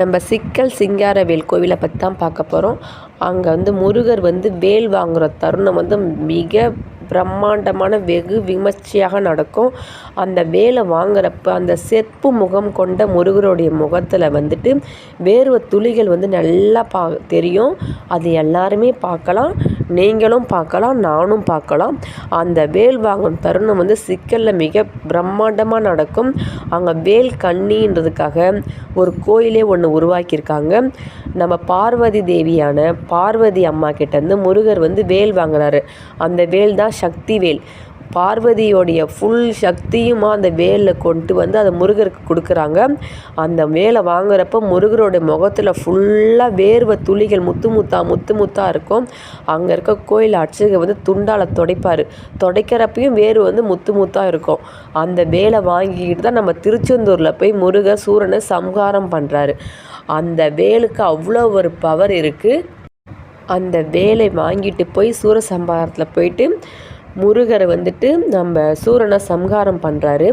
நம்ம சிக்கல் சிங்காரவேல் கோவிலை பற்றி தான் பார்க்க போகிறோம் அங்கே வந்து முருகர் வந்து வேல் வாங்குகிற தருணம் வந்து மிக பிரம்மாண்டமான வெகு விமர்சையாக நடக்கும். அந்த வேலை வாங்குறப்ப அந்த செப்பு முகம் கொண்ட முருகருடைய முகத்தில் வந்துட்டு வேர்வை துளிகள் வந்து நல்லா பா தெரியும். அது எல்லாருமே பார்க்கலாம். நீங்களும் பார்க்கலாம் நானும் பார்க்கலாம். அந்த வேல் வாங்கும் தருணம் வந்து சிக்கலில் மிக பிரம்மாண்டமாக நடக்கும். அங்கே வேல் கண்ணின்றதுக்காக ஒரு கோயிலே ஒன்று உருவாக்கியிருக்காங்க. நம்ம பார்வதி தேவியான பார்வதி அம்மா கிட்டேருந்து முருகர் வந்து வேல் வாங்கினாரு அந்த வேல் தான் சக்தி வேல். பார்வதியோடைய ஃபுல் சக்தியுமாக அந்த வேலில் கொண்டு வந்து அதை முருகருக்கு கொடுக்குறாங்க. அந்த வேலை வாங்குறப்ப முருகரோட முகத்தில் ஃபுல்லாக வேர்வை துளிகள் முத்து முத்தா முத்து முத்தாக இருக்கும். அங்கே இருக்க கோயில் அர்ச்சகர் வந்து துண்டால் துடைப்பார். துடைக்கிறப்பையும் வேர்வை வந்து முத்து முத்தாக இருக்கும். அந்த வேலை வாங்கிக்கிட்டு தான் நம்ம திருச்செந்தூரில் போய் முருக சூரனை சம்ஹாரம் பண்ணுறாரு அந்த வேலுக்கு அவ்வளோ ஒரு பவர் இருக்குது அந்த வேலை வாங்கிட்டு போய் சூரசம்பாரத்தில் போயிட்டு முருகரை வந்துட்டு நம்ம சூரனை சம்ஹாரம் பண்ணுறாரு